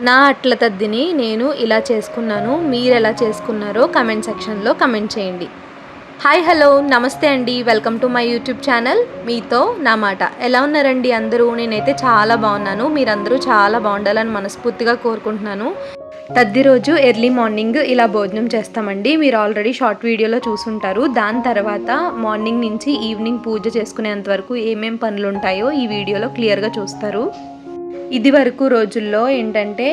నా అట్ల తద్దిని నేను ఇలా చేసుకున్నాను మీరు ఎలా చేసుకున్నారో కమెంట్ సెక్షన్లో కమెంట్ చేయండి. హాయ్ హలో నమస్తే అండి. Welcome to my YouTube channel. మీతో నా మాట. ఎలా ఉన్నారండి అందరూ? నేనైతే చాలా బాగున్నాను. మీరందరూ చాలా బాగుండాలని మనస్ఫూర్తిగా కోరుకుంటున్నాను. తద్ది రోజు ఎర్లీ మార్నింగ్ ఇలా భోజనం చేస్తామండి. మీరు ఆల్రెడీ షార్ట్ వీడియోలో చూసుంటారు. దాని తర్వాత మార్నింగ్ నుంచి ఈవినింగ్ పూజ చేసుకునేంత వరకు ఏమేం పనులు ఉంటాయో ఈ వీడియోలో క్లియర్గా చూస్తారు. ఇది వరకు రోజుల్లో ఏంటంటే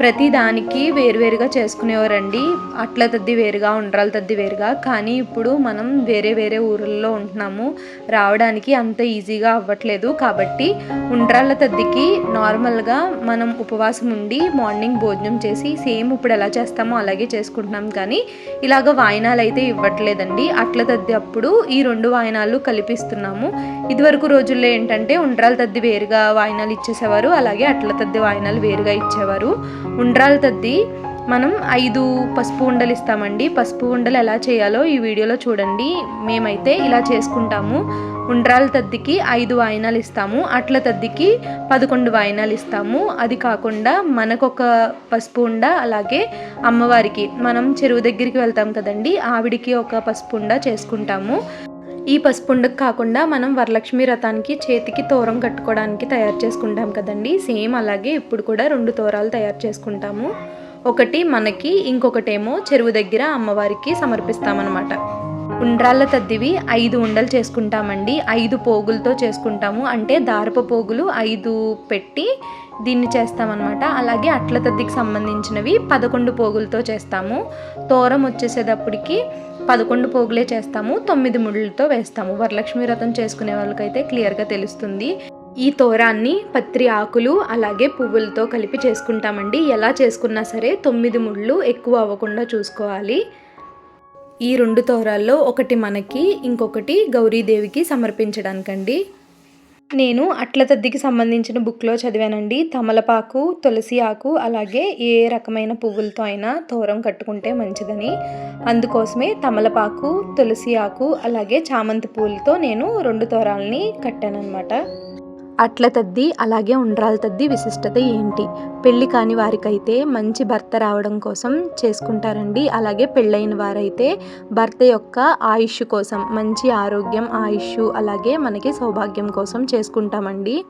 ప్రతి దానికి వేరువేరుగా చేసుకునేవారండి. అట్ల తద్ది వేరుగా ఉండ్రాల తద్ది వేరుగా. కానీ ఇప్పుడు మనం వేరే వేరే ఊర్లలో ఉంటున్నాము. రావడానికి అంత ఈజీగా అవ్వట్లేదు. కాబట్టి ఉండ్రాళ్ళ తద్దికి నార్మల్గా మనం ఉపవాసం ఉండి మార్నింగ్ భోజనం చేసి సేమ్ ఇప్పుడు ఎలా చేస్తామో అలాగే చేసుకుంటున్నాం. కానీ ఇలాగ వాయినాలు అయితే ఇవ్వట్లేదండి. అట్ల తద్ది అప్పుడు ఈ రెండు వాయినాలు కలిపిస్తున్నాము. ఇదివరకు రోజుల్లో ఏంటంటే ఉండ్రాల తద్ది వేరుగా వాయినాలు ఇచ్చేసేవారు. అలాగే అట్ల తద్ది వాయినాలు వేరుగా ఇచ్చేవారు. ఉండ్రాల తద్ది మనం ఐదు పసుపు ఉండలు ఇస్తామండి. పసుపు ఉండలు ఎలా చేయాలో ఈ వీడియోలో చూడండి. మేమైతే ఇలా చేసుకుంటాము. ఉండ్రాల తద్దికి ఐదు వాయినాలు ఇస్తాము. అట్ల తద్దికి పదకొండు వాయినాలు ఇస్తాము. అది కాకుండా మనకొక పసుపు ఉండ అలాగే అమ్మవారికి. మనం చెరువు దగ్గరికి వెళ్తాం కదండి. ఆవిడికి ఒక పసుపు ఉండ చేసుకుంటాము. ఈ పసుపుండకు కాకుండా మనం వరలక్ష్మి రథానికి చేతికి తోరం కట్టుకోవడానికి తయారు చేసుకుంటాం కదండి. సేమ్ అలాగే ఇప్పుడు కూడా రెండు తోరాలు తయారు చేసుకుంటాము. ఒకటి మనకి ఇంకొకటేమో చెరువు దగ్గర అమ్మవారికి సమర్పిస్తామన్నమాట. ఉండ్రాళ్ళ తద్దివి ఐదు ఉండలు చేసుకుంటామండి. ఐదు పోగులతో చేసుకుంటాము. అంటే దారపు పోగులు ఐదు పెట్టి దీన్ని చేస్తామన్నమాట. అలాగే అట్ల తద్దికి సంబంధించినవి పదకొండు పోగులతో చేస్తాము. తోరం వచ్చేసేటప్పటికి పదకొండు పోగులే చేస్తాము తొమ్మిది ముళ్ళతో వేస్తాము. వరలక్ష్మి వ్రతం చేసుకునే వాళ్ళకైతే క్లియర్గా తెలుస్తుంది. ఈ తోరాన్ని పత్రి ఆకులు అలాగే పువ్వులతో కలిపి చేసుకుంటామండి. ఎలా చేసుకున్నా సరే తొమ్మిది ముళ్ళు ఎక్కువ అవ్వకుండా చూసుకోవాలి. ఈ రెండు తోరాల్లో ఒకటి మనకి ఇంకొకటి గౌరీదేవికి సమర్పించడానికండి. నేను అట్ల తద్దికి సంబంధించిన బుక్లో చదివానండి. తమలపాకు తులసి ఆకు అలాగే ఏ రకమైన పువ్వులతో అయినా తోరం కట్టుకుంటే మంచిదని. అందుకోసమే తమలపాకు తులసి ఆకు అలాగే చామంతి పూలతో నేను రెండు తోరాలని కట్టానన్నమాట. అట్ల తద్ది అలాగే ఉండ్రాల తద్ది విశిష్టత ఏంటి? పెళ్ళి కాని వారికైతే మంచి భర్త రావడం కోసం చేసుకుంటారండి. అలాగే పెళ్ళైన వారైతే భర్త యొక్క ఆయుష్ కోసం మంచి ఆరోగ్యం ఆయుష్ అలాగే మనకి సౌభాగ్యం కోసం చేసుకుంటామండి.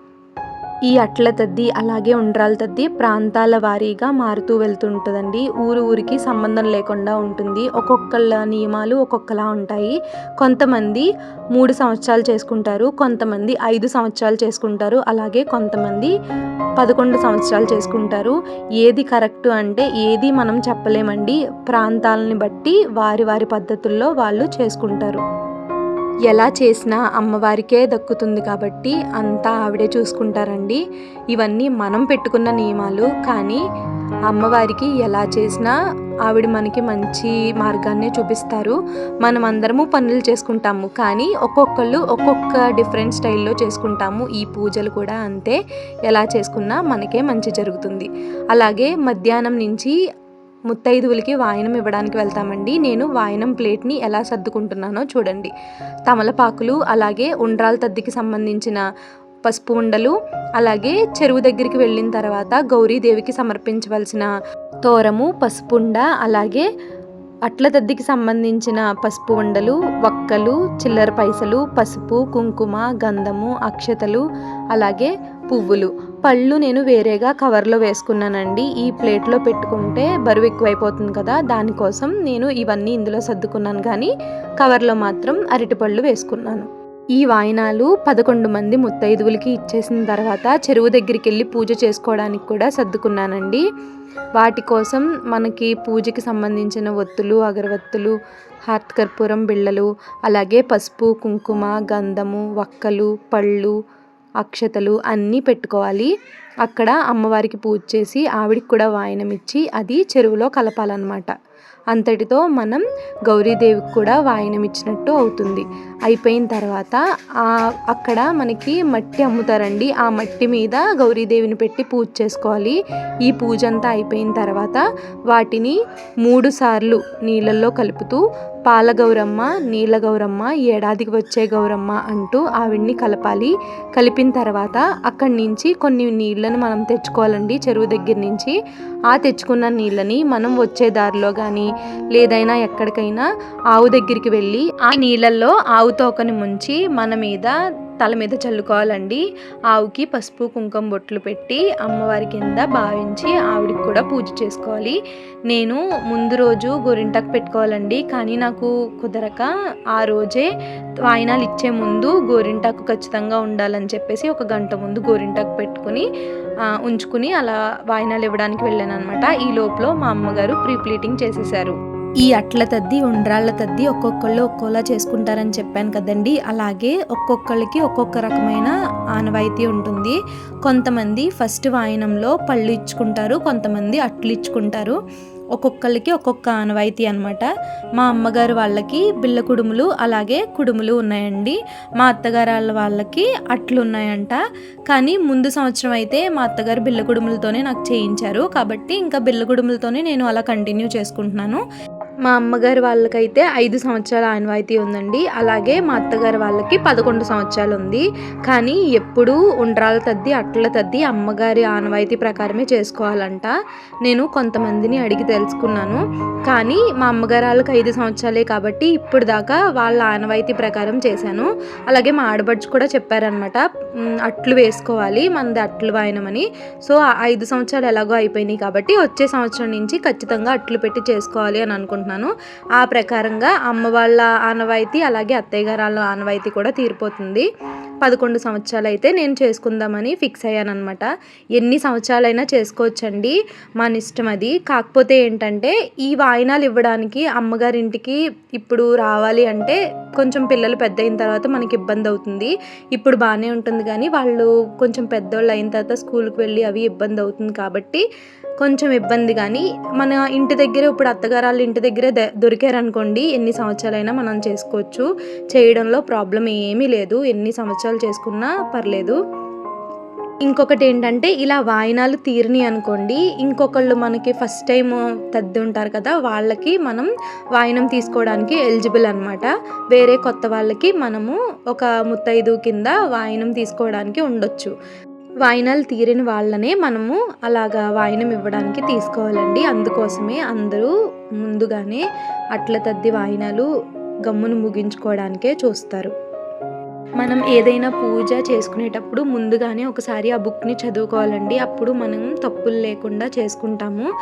ఈ అట్ల తద్ది అలాగే ఉండ్రాల తద్ది ప్రాంతాల వారీగా మారుతూ వెళ్తుంటుందండి. ఊరు ఊరికి సంబంధం లేకుండా ఉంటుంది. ఒక్కొక్కళ్ళ నియమాలు ఒక్కొక్కలా ఉంటాయి. కొంతమంది మూడు సంవత్సరాలు చేసుకుంటారు కొంతమంది ఐదు సంవత్సరాలు చేసుకుంటారు అలాగే కొంతమంది పదకొండు సంవత్సరాలు చేసుకుంటారు. ఏది కరెక్ట్ అంటే ఏది మనం చెప్పలేమండి. ప్రాంతాలని బట్టి వారి వారి పద్ధతుల్లో వాళ్ళు చేసుకుంటారు. ఎలా చేసినా అమ్మవారికే దక్కుతుంది కాబట్టి అంతా ఆవిడే చూసుకుంటారండి. ఇవన్నీ మనం పెట్టుకున్న నియమాలు. కానీ అమ్మవారికి ఎలా చేసినా ఆవిడ మనకి మంచి మార్గాన్ని చూపిస్తారు. మనం అందరము పనులు చేసుకుంటాము. కానీ ఒక్కొక్కళ్ళు ఒక్కొక్క డిఫరెంట్ స్టైల్లో చేసుకుంటాము. ఈ పూజలు కూడా అంతే. ఎలా చేసుకున్నా మనకే మంచి జరుగుతుంది. అలాగే మధ్యాహ్నం నుంచి ముత్తైదువులకి వాయనం ఇవ్వడానికి వెళ్తామండి. నేను వాయనం ప్లేట్ని ఎలా సర్దుకుంటున్నానో చూడండి. తమలపాకులు అలాగే ఉండ్రాల తద్దికి సంబంధించిన పసుపు ఉండలు అలాగే చెరువు దగ్గరికి వెళ్ళిన తర్వాత గౌరీదేవికి సమర్పించవలసిన తోరము పసుపుండ అలాగే అట్ల తద్దికి సంబంధించిన పసుపు ఉండలు వక్కలు చిల్లర పైసలు పసుపు కుంకుమ గంధము అక్షతలు అలాగే పువ్వులు. పళ్ళు నేను వేరేగా కవర్లో వేసుకున్నానండి. ఈ ప్లేట్లో పెట్టుకుంటే బరువు ఎక్కువైపోతుంది కదా దానికోసం నేను ఇవన్నీ ఇందులో సర్దుకున్నాను. కానీ కవర్లో మాత్రం అరటిపళ్ళు వేసుకున్నాను. ఈ వాయినాలు పదకొండు మంది ముత్తైదువులకి ఇచ్చేసిన తర్వాత చెరువు దగ్గరికి వెళ్ళి పూజ చేసుకోవడానికి కూడా సర్దుకున్నానండి. వాటి కోసం మనకి పూజకి సంబంధించిన ఒత్తులు అగరవత్తులు హార్త్ కర్పూరం బిళ్ళలు అలాగే పసుపు కుంకుమ గంధము వక్కలు పళ్ళు అక్షతలు అన్నీ పెట్టుకోవాలి. అక్కడ అమ్మవారికి పూజ చేసి ఆవిడికి కూడా వాయనం ఇచ్చి అది చెరువులో కలపాలన్నమాట. అంతటితో మనం గౌరీదేవికి కూడా వాయనం ఇచ్చినట్టు అవుతుంది. అయిపోయిన తర్వాత అక్కడ మనకి మట్టి అమ్ముతారండి. ఆ మట్టి మీద గౌరీదేవిని పెట్టి పూజ చేసుకోవాలి. ఈ పూజ అంతా అయిపోయిన తర్వాత వాటిని మూడు సార్లు నీళ్ళల్లో కలుపుతూ పాల గౌరమ్మ నీళ్ళ గౌరమ్మ ఏడాదికి వచ్చే గౌరమ్మ అంటూ ఆవిడ్ని కలపాలి. కలిపిన తర్వాత అక్కడి నుంచి కొన్ని నీళ్ళని మనం తెచ్చుకోవాలండి. చెరువు దగ్గర నుంచి ఆ తెచ్చుకున్న నీళ్ళని మనం వచ్చే దారిలో కానీ లేదైనా ఎక్కడికైనా ఆవు దగ్గరికి వెళ్ళి ఆ నీళ్ళల్లో ఆవు తోకని ముంచి మన మీద తల మీద చల్లుకోవాలండి. ఆవుకి పసుపు కుంకుమ బొట్లు పెట్టి అమ్మవారి కింద భావించి ఆవిడికి కూడా పూజ చేసుకోవాలి. నేను ముందు రోజు గోరింటాకు పెట్టుకోవాలండి. కానీ నాకు కుదరక ఆ రోజే వాయినాలు ఇచ్చే ముందు గోరింటాకు ఖచ్చితంగా ఉండాలని చెప్పేసి ఒక గంట ముందు గోరింటాకు పెట్టుకుని ఉంచుకుని అలా వాయినాలు ఇవ్వడానికి వెళ్ళాను అనమాట ఈ లోపల మా అమ్మగారు ప్రీప్లీటింగ్ చేసేసారు. ఈ అట్ల తద్ది ఉండ్రాళ్ళ తద్ది ఒక్కొక్కళ్ళు ఒక్కోలా చేసుకుంటారని చెప్పాను కదండి. అలాగే ఒక్కొక్కళ్ళకి ఒక్కొక్క రకమైన ఆనవాయితీ ఉంటుంది. కొంతమంది ఫస్ట్ వాయనంలో పళ్ళు ఇచ్చుకుంటారు కొంతమంది అట్లు ఇచ్చుకుంటారు. ఒక్కొక్కళ్ళకి ఒక్కొక్క ఆనవాయితీ అనమాట మా అమ్మగారు వాళ్ళకి బిళ్ళ కుడుములు అలాగే కుడుములు ఉన్నాయండి. మా అత్తగారు వాళ్ళ వాళ్ళకి అట్లు ఉన్నాయంట. కానీ ముందు సంవత్సరం అయితే మా అత్తగారు బిళ్ళ కుడుములతోనే నాకు చేయించారు. కాబట్టి ఇంకా బిళ్ళ కుడుములతోనే నేను అలా కంటిన్యూ చేసుకుంటున్నాను. మా అమ్మగారు వాళ్ళకైతే ఐదు సంవత్సరాల ఆనవాయితీ ఉందండి. అలాగే మా అత్తగారు వాళ్ళకి పదకొండు సంవత్సరాలు ఉంది. కానీ ఎప్పుడూ ఉండ్రాల తద్ది అట్ల తద్ది అమ్మగారి ఆనవాయితీ ప్రకారమే చేసుకోవాలంట. నేను కొంతమందిని అడిగి తెలుసుకున్నాను. కానీ మా అమ్మగారు వాళ్ళకి ఐదు సంవత్సరాలే కాబట్టి ఇప్పుడు దాకా వాళ్ళ ఆనవాయితీ ప్రకారం చేశాను. అలాగే మా ఆడబడుచు కూడా చెప్పారనమాట అట్లు వేసుకోవాలి మనది అట్లు వాయనమని. సో ఐదు సంవత్సరాలు ఎలాగో అయిపోయినాయి కాబట్టి వచ్చే సంవత్సరం నుంచి ఖచ్చితంగా అట్లు పెట్టి చేసుకోవాలి అని అనుకుంటున్నాను. ఆ ప్రకారంగా అమ్మ వాళ్ళ ఆనవాయితీ అలాగే అత్తయ్య గారు వాళ్ళ ఆనవాయితీ కూడా తీరిపోతుంది. పదకొండు సంవత్సరాలు అయితే నేను చేసుకుందామని ఫిక్స్ అయ్యాను అనమాట ఎన్ని సంవత్సరాలైనా చేసుకోవచ్చండి. మన ఇష్టం అది. కాకపోతే ఏంటంటే ఈ వాయినాలు ఇవ్వడానికి అమ్మగారింటికి ఇప్పుడు రావాలి అంటే కొంచెం పిల్లలు పెద్ద అయిన తర్వాత మనకి ఇబ్బంది అవుతుంది. ఇప్పుడు బాగానే ఉంటుంది కానీ వాళ్ళు కొంచెం పెద్దోళ్ళు అయిన తర్వాత స్కూల్కి వెళ్ళి అవి ఇబ్బంది అవుతుంది కాబట్టి కొంచెం ఇబ్బంది కానీ మన ఇంటి దగ్గర ఇప్పుడు అత్తగారు వాళ్ళ ఇంటి దగ్గర దగ్గర దొరికారనుకోండి ఎన్ని సంవత్సరాలైనా మనం చేసుకోవచ్చు. చేయడంలో ప్రాబ్లం ఏమీ లేదు. ఎన్ని సంవత్సరాలు చేసుకున్నా పర్లేదు. ఇంకొకటి ఏంటంటే ఇలా వాయినాలు తీరని అనుకోండి ఇంకొకళ్ళు మనకి ఫస్ట్ టైం తద్ది ఉంటారు కదా వాళ్ళకి మనం వాయినం తీసుకోవడానికి ఎలిజిబుల్ అనమాట వేరే కొత్త వాళ్ళకి మనము ఒక ముత్తైదు కింద వాయినం తీసుకోవడానికి ఉండొచ్చు. వాయినాలు తీరిన వాళ్ళనే మనము అలాగా వాయినం ఇవ్వడానికి తీసుకోవాలండి. అందుకోసమే అందరూ ముందుగానే అట్ల తద్ది వాయినాలు గమ్మును ముగించుకోవడానికే చూస్తారు. మనం ఏదైనా పూజ చేసుకునేటప్పుడు ముందుగానే ఒకసారి ఆ బుక్ని చదువుకోవాలండి. అప్పుడు మనం తప్పులు లేకుండా చేసుకుంటాము.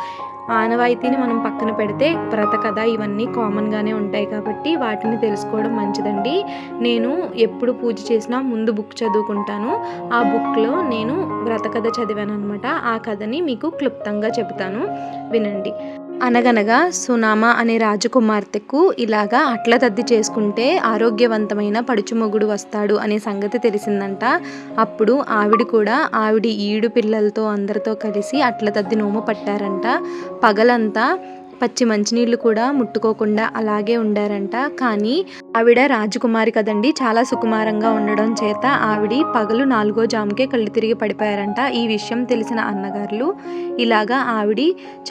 ఆనవాయితీని మనం పక్కన పెడితే వ్రత కథ ఇవన్నీ కామన్గానే ఉంటాయి కాబట్టి వాటిని తెలుసుకోవడం మంచిదండి. నేను ఎప్పుడు పూజ చేసినా ముందు బుక్ చదువుకుంటాను. ఆ బుక్లో నేను వ్రత కథ చదివాను అనమాట ఆ కథని మీకు క్లుప్తంగా చెబుతాను. వినండి. అనగనగా సునామ అనే రాజకుమార్తెకు ఇలాగా అట్ల తద్ది చేసుకుంటే ఆరోగ్యవంతమైన పడుచుమొగుడు వస్తాడు అనే సంగతి తెలిసిందంట. అప్పుడు ఆవిడ కూడా ఆవిడ ఈడు పిల్లలతో అందరితో కలిసి అట్ల తద్ది నోము పట్టారంట. పగలంతా పచ్చి మంచినీళ్ళు కూడా ముట్టుకోకుండా అలాగే ఉండారంట. కానీ ఆవిడ రాజకుమారి కదండి. చాలా సుకుమారంగా ఉండడం చేత ఆవిడ పగలు నాలుగో జాముకే కళ్ళు తిరిగి పడిపోయారంట. ఈ విషయం తెలిసిన అన్నగారులు ఇలాగా ఆవిడ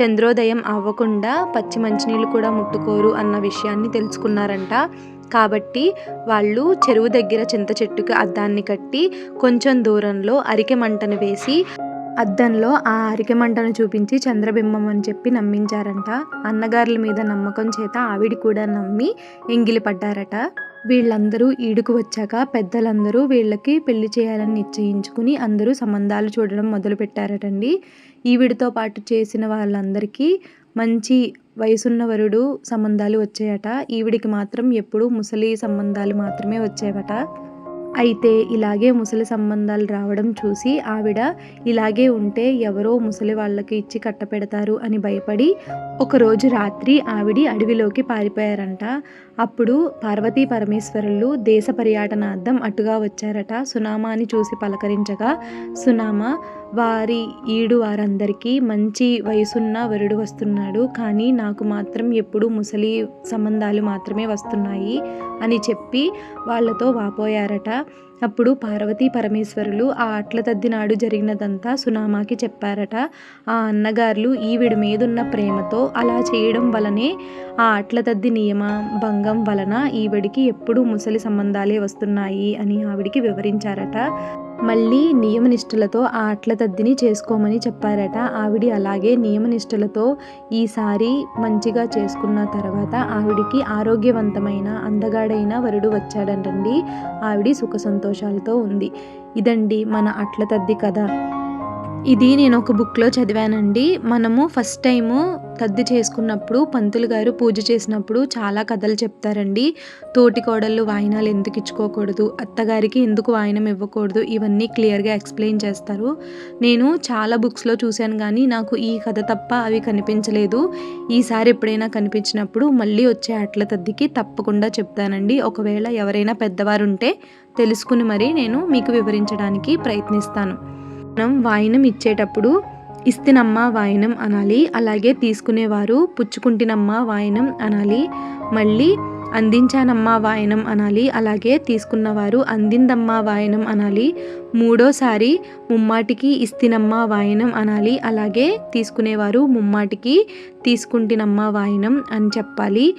చంద్రోదయం అవ్వకుండా పచ్చి మంచినీళ్ళు కూడా ముట్టుకోరు అన్న విషయాన్ని తెలుసుకున్నారంట. కాబట్టి వాళ్ళు చెరువు దగ్గర చింత చెట్టుకి అద్దాన్ని కట్టి కొంచెం దూరంలో అరికె మంటను వేసి అద్దంలో ఆ అరికెమంటను చూపించి చంద్రబింబం అని చెప్పి నమ్మించారంట. అన్నగారుల మీద నమ్మకం చేత ఆవిడ కూడా నమ్మి ఎంగిలి పడ్డారట. వీళ్ళందరూ ఈడుకు వచ్చాక పెద్దలందరూ వీళ్ళకి పెళ్ళి చేయాలని నిశ్చయించుకుని అందరూ సంబంధాలు చూడడం మొదలుపెట్టారటండి. ఈవిడితో పాటు చేసిన వాళ్ళందరికీ మంచి వయసున్న వరుడు సంబంధాలు వచ్చాయట. ఈవిడికి మాత్రం ఎప్పుడూ ముసలి సంబంధాలు మాత్రమే వచ్చాయట అయితే ఇలాగే ముసలి సంబంధాలు రావడం చూసి ఆవిడ ఇలాగే ఉంటే ఎవరో ముసలి వాళ్ళకి ఇచ్చి కట్టపెడతారు అని భయపడి ఒకరోజు రాత్రి ఆవిడి అడవిలోకి పారిపోయారంట. అప్పుడు పార్వతీ పరమేశ్వరులు దేశ పర్యాటనార్థం అటుగా వచ్చారట. సునామాని చూసి పలకరించగా సునామా వారి ఈడు వారందరికీ మంచి వయసున్న వరుడు వస్తున్నాడు. కానీ నాకు మాత్రం ఎప్పుడు ముసలి సంబంధాలు మాత్రమే వస్తున్నాయి అని చెప్పి వాళ్ళతో వాపోయారట. అప్పుడు పార్వతీ పరమేశ్వరులు ఆ అట్ల నాడు జరిగినదంతా సునామాకి చెప్పారట. ఆ అన్నగారులు ఈవిడి మీదున్న ప్రేమతో అలా చేయడం వలనే ఆ అట్ల తద్ది నియమ భంగం వలన ఈవిడికి ఎప్పుడూ ముసలి సంబంధాలే వస్తున్నాయి అని ఆవిడికి వివరించారట. మళ్ళీ నియమనిష్టలతో ఆ అట్ల తద్దిని చేసుకోమని చెప్పారట. ఆవిడి అలాగే నియమనిష్టలతో ఈసారి మంచిగా చేసుకున్న తర్వాత ఆవిడికి ఆరోగ్యవంతమైన అందగాడైన వరుడు వచ్చాడంటండి. ఆవిడి సుఖ సంతోషాలతో ఉంది. ఇదండి మన అట్ల తద్ది కథ. ఇది నేను ఒక బుక్లో చదివానండి. మనము ఫస్ట్ టైము తద్ది చేసుకున్నప్పుడు పంతులు గారు పూజ చేసినప్పుడు చాలా కథలు చెప్తారండి. తోటి కోడళ్ళు వాయినాలు ఎందుకు ఇచ్చుకోకూడదు? అత్తగారికి ఎందుకు వాయినం ఇవ్వకూడదు? ఇవన్నీ క్లియర్గా ఎక్స్ప్లెయిన్ చేస్తారు. నేను చాలా బుక్స్లో చూశాను కానీ నాకు ఈ కథ తప్ప అవి కనిపించలేదు. ఈసారి ఎప్పుడైనా కనిపించినప్పుడు మళ్ళీ వచ్చే అట్ల తద్దికి తప్పకుండా చెప్తానండి. ఒకవేళ ఎవరైనా పెద్దవారు ఉంటే తెలుసుకుని మరీ నేను మీకు వివరించడానికి ప్రయత్నిస్తాను. మనం వాయినం ఇచ్చేటప్పుడు ఇస్తినమ్మ వాయినం అనాలి. అలాగే తీసుకునేవారు పుచ్చుకుంటినమ్మ వాయినం అనాలి. మళ్ళీ అందించానమ్మ వాయనం అనాలి. అలాగే తీసుకున్నవారు అందిందమ్మ వాయనం అనాలి. మూడోసారి ముమ్మాటికి ఇస్తినమ్మ వాయనం అనాలి. అలాగే తీసుకునేవారు ముమ్మాటికి తీసుకుంటినమ్మ వాయనం అని చెప్పాలి.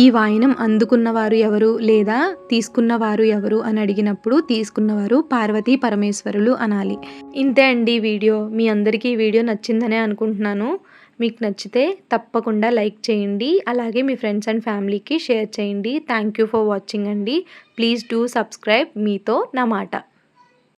ఈ వాయనం అందుకున్నవారు ఎవరు లేదా తీసుకున్నవారు ఎవరు అని అడిగినప్పుడు తీసుకున్నవారు పార్వతీ పరమేశ్వరులు అనాలి. ఇంతే అండి వీడియో. మీ అందరికీ ఈ వీడియో నచ్చిందనే అనుకుంటున్నాను. మీకు నచ్చితే తప్పకుండా లైక్ చేయండి. అలాగే మీ ఫ్రెండ్స్ అండ్ ఫ్యామిలీకి షేర్ చేయండి. థ్యాంక్ యూ ఫర్ వాచింగ్ అండి. ప్లీజ్ డూ సబ్స్క్రైబ్ మీతో నా మాట.